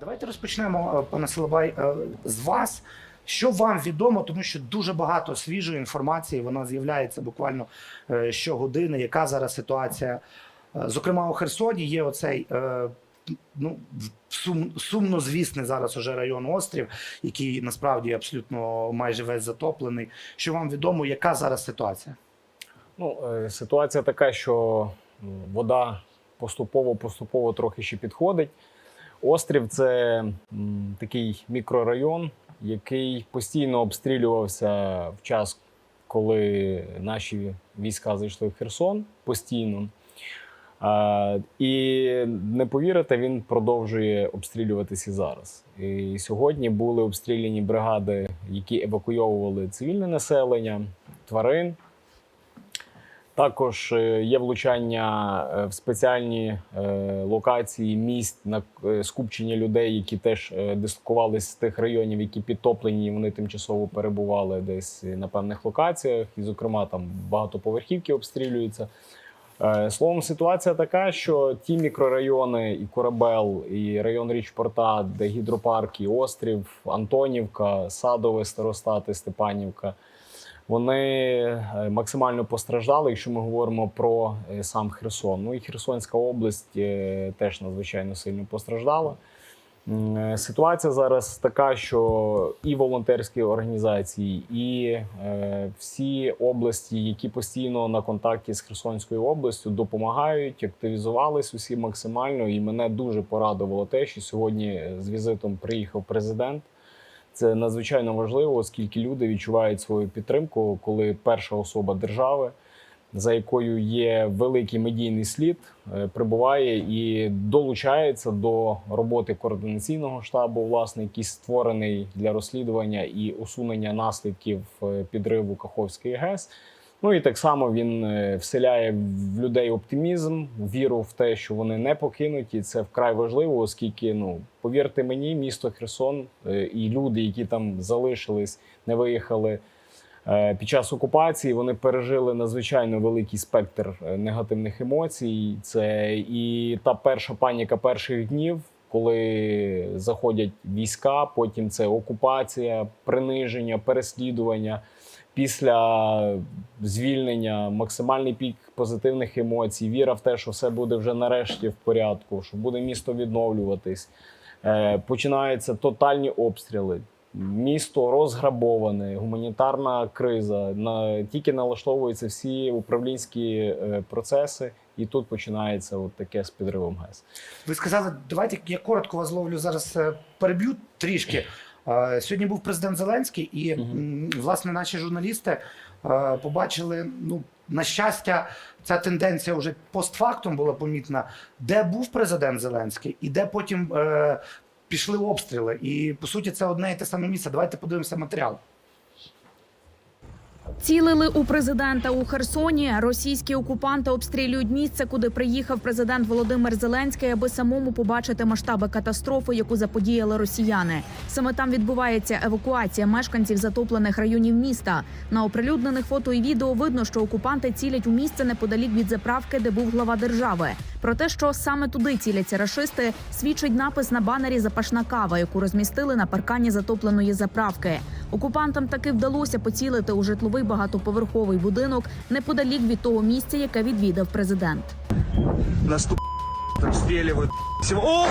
Давайте розпочнемо, е, пане Соловай, е, з вас. Що вам відомо, тому що дуже багато свіжої інформації вона з'являється буквально е, щогодини. Яка зараз ситуація? Зокрема, у Херсоні є оцей ну, сум, сумно звісний зараз уже район Острів, який насправді абсолютно майже весь затоплений. Що вам відомо, яка зараз ситуація? Ну, ситуація така, що вода поступово поступово трохи ще підходить. Острів це такий мікрорайон, який постійно обстрілювався в час, коли наші війська зайшли в Херсон постійно. А, і не повірите, він продовжує обстрілюватися зараз. І сьогодні були обстріляні бригади, які евакуйовували цивільне населення, тварин. Також е, є влучання е, в спеціальні е, локації міст на скупчення людей, які теж дислокувались з тих районів, які підтоплені, вони тимчасово перебували десь на певних локаціях. І, зокрема, там багатоповерхівки обстрілюються. Словом, ситуація така, що ті мікрорайони, і Корабел, і район Річпорта, де гідропарк, і острів, Антонівка, Садове, Старостати, Степанівка, вони е, максимально постраждали, якщо ми говоримо про е, сам Херсон. Ну і Херсонська область е, теж надзвичайно сильно постраждала. Ситуація зараз така, що і волонтерські організації, і всі області, які постійно на контакті з Херсонською областю, допомагають, активізувались усі максимально. І мене дуже порадувало те, що сьогодні з візитом приїхав президент. Це надзвичайно важливо, оскільки люди відчувають свою підтримку, коли перша особа держави, за якою є великий медійний слід, е, прибуває і долучається до роботи координаційного штабу, власне, який створений для розслідування і усунення наслідків е, підриву Каховської ГЕС. Ну і так само він е, вселяє в людей оптимізм, віру в те, що вони не покинуті. Це вкрай важливо, оскільки, ну повірте мені, місто Херсон е, і люди, які там залишились, не виїхали е, під час окупації, вони пережили надзвичайно великий спектр негативних емоцій. Це і та перша паніка перших днів. Коли заходять війська, потім це окупація, приниження, переслідування після звільнення максимальний пік позитивних емоцій, віра в те, що все буде вже нарешті в порядку, що буде місто відновлюватись. Е, Починаються тотальні обстріли. Місто розграбоване, гуманітарна криза. На тільки налаштовуються всі управлінські е, процеси, і тут починається от таке з підривом ГЕС. Ви сказали, давайте я коротко вас зловлю зараз, е, переб'ю трішки. Сьогодні був президент Зеленський, і власне наші журналісти побачили. Ну, на щастя, ця тенденція вже постфактум була помітна, де був президент Зеленський, і де потім е, пішли обстріли. І по суті, це одне і те саме місце. Давайте подивимося матеріал. Цілили у президента у Херсоні. Російські окупанти обстрілюють місце, куди приїхав президент Володимир Зеленський, аби самому побачити масштаби катастрофи, яку заподіяли росіяни. Саме там відбувається евакуація мешканців затоплених районів міста. На оприлюднених фото і відео видно, що окупанти цілять у місце неподалік від заправки, де був глава держави. Про те, що саме туди ціляться рашисти, свідчить напис на банері Запашна кава, яку розмістили на паркані затопленої заправки. Окупантам таки вдалося поцілити у житловий багатоповерховий будинок неподалік від того місця, яке відвідав президент. Наступ. Всего- О!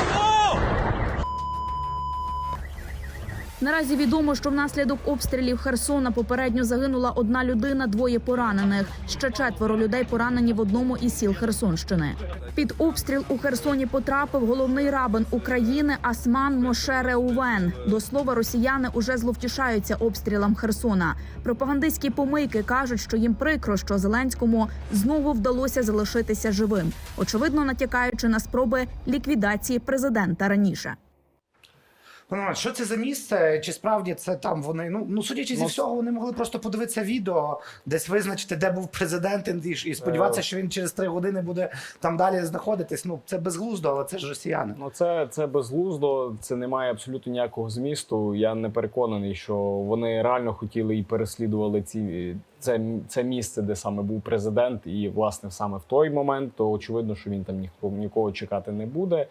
Наразі відомо, що внаслідок обстрілів Херсона попередньо загинула одна людина, двоє поранених. Ще четверо людей поранені в одному із сіл Херсонщини. Під обстріл у Херсоні потрапив головний рабин України Асман Моше Реувен. До слова, росіяни уже зловтішаються обстрілам Херсона. Пропагандистські помийки кажуть, що їм прикро, що Зеленському знову вдалося залишитися живим, очевидно натякаючи на спроби ліквідації президента раніше. Що це за місце? Чи справді це там вони? Ну, ну судячи зі Ну, всього, вони могли просто подивитися відео, десь визначити, де був президент, і, і сподіватися, Е. що він через три години буде там далі знаходитись. Ну це безглуздо, але це ж росіяни. Ну, це, це безглуздо, це не має абсолютно ніякого змісту. Я не переконаний, що вони реально хотіли і переслідували ці це, це місце, де саме був президент, і власне саме в той момент, то очевидно, що він там ніхто нікого чекати не буде.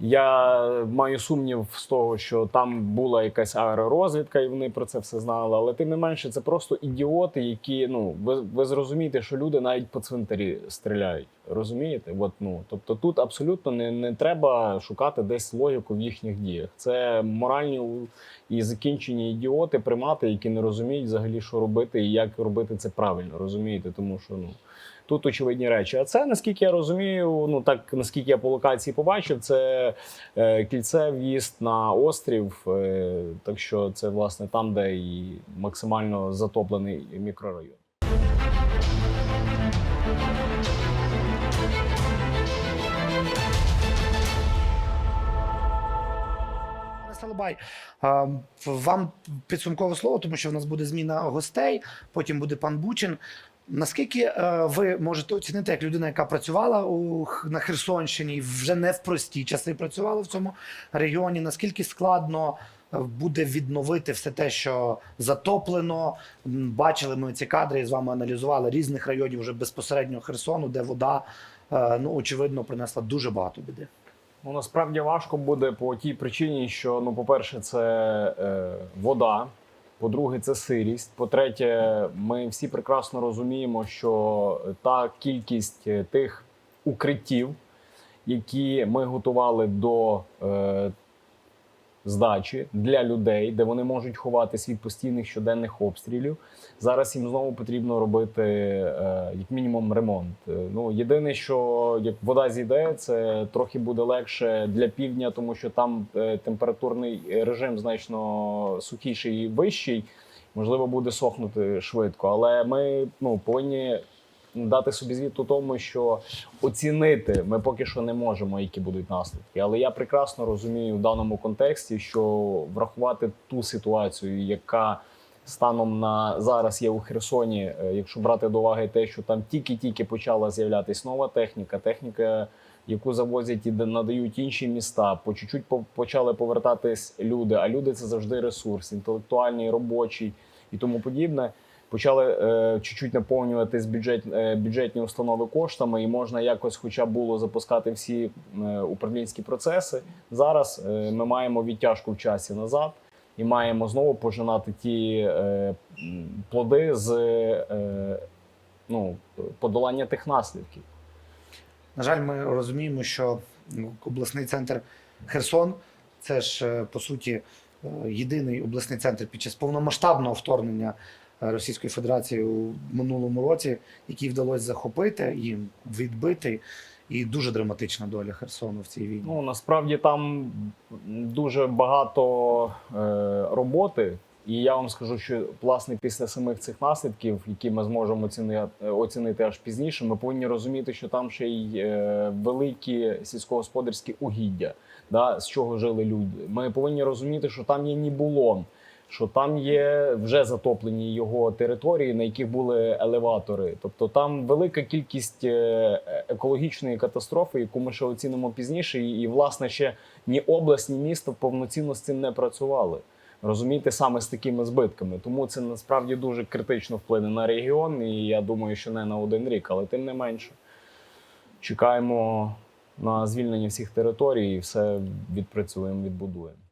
Я маю сумнів з того, що там була якась аеророзвідка, і вони про це все знали. Але тим не менше, це просто ідіоти, які ну ви, ви зрозумієте, що люди навіть по цвинтарі стріляють. Розумієте? От, ну, тобто тут абсолютно не, не треба шукати десь логіку в їхніх діях. Це моральні і закінчені ідіоти, примати, які не розуміють взагалі, що робити і як робити це правильно. Розумієте? Тому що ну. Тут очевидні речі. А це, наскільки я розумію, ну так наскільки я по локації побачив, це е, кільце в'їзд на острів. Е, так що це власне там, де і максимально затоплений мікрорайон. Салабай, вам підсумкове слово, тому що в нас буде зміна гостей, потім буде пан Бучин. Наскільки е, ви можете оцінити як людина, яка працювала у, на Херсонщині вже не в прості часи працювала в цьому регіоні? Наскільки складно е, буде відновити все те, що затоплено? Бачили ми ці кадри і з вами аналізували різних районів вже безпосередньо Херсону, де вода е, ну очевидно принесла дуже багато біди. Ну насправді важко буде по тій причині, що ну, по-перше, це е, вода. По-друге, це сирість. По-третє, ми всі прекрасно розуміємо, що та кількість е, тих укриттів, які ми готували до е, здачі для людей, де вони можуть ховатись від постійних щоденних обстрілів. Зараз їм знову потрібно робити е, як мінімум ремонт. Е, Ну єдине, що як вода зійде, це трохи буде легше для півдня, тому що там е, температурний режим значно сухіший і вищий. Можливо, буде сохнути швидко, але ми ну повинні дати собі звіт у тому, що оцінити ми поки що не можемо, які будуть наслідки. Але я прекрасно розумію в даному контексті, що врахувати ту ситуацію, яка станом на зараз є у Херсоні, е, якщо брати до уваги те, що там тільки-тільки почала з'являтися нова техніка, техніка. Яку завозять і надають інші міста, по чуть-чуть почали повертатись люди. А люди це завжди ресурс, інтелектуальний, робочий і тому подібне. Почали е, чуть-чуть наповнюватись бюджет, е, бюджетні установи коштами, і можна якось, хоча було запускати всі е, управлінські процеси. Зараз ми маємо відтяжку в часі назад і маємо знову пожинати ті е, плоди з е, ну, подолання тих наслідків. На жаль, ми розуміємо, що ну, обласний центр Херсон це ж по суті єдиний обласний центр під час повномасштабного вторгнення Російської Федерації у минулому році, який вдалося захопити і відбити. І дуже драматична доля Херсону в цій війні. Ну насправді там дуже багато е, роботи, і я вам скажу, що власне після самих цих наслідків, які ми зможемо оцінити, оцінити аж пізніше, ми повинні розуміти, що там ще й е, великі сільськогосподарські угіддя, да, з чого жили люди. Ми повинні розуміти, що там є Нібулон, що там є вже затоплені його території, на яких були елеватори. Тобто там велика кількість е, екологічної катастрофи, яку ми ще оцінимо пізніше, і, власне ще ні область, ні місто повноцінно з цим не працювали. Розумієте, саме з такими збитками. Тому це насправді дуже критично вплине на регіон, і я думаю, що не на один рік, але тим не менше. Чекаємо на звільнення всіх територій і все відпрацюємо, відбудуємо.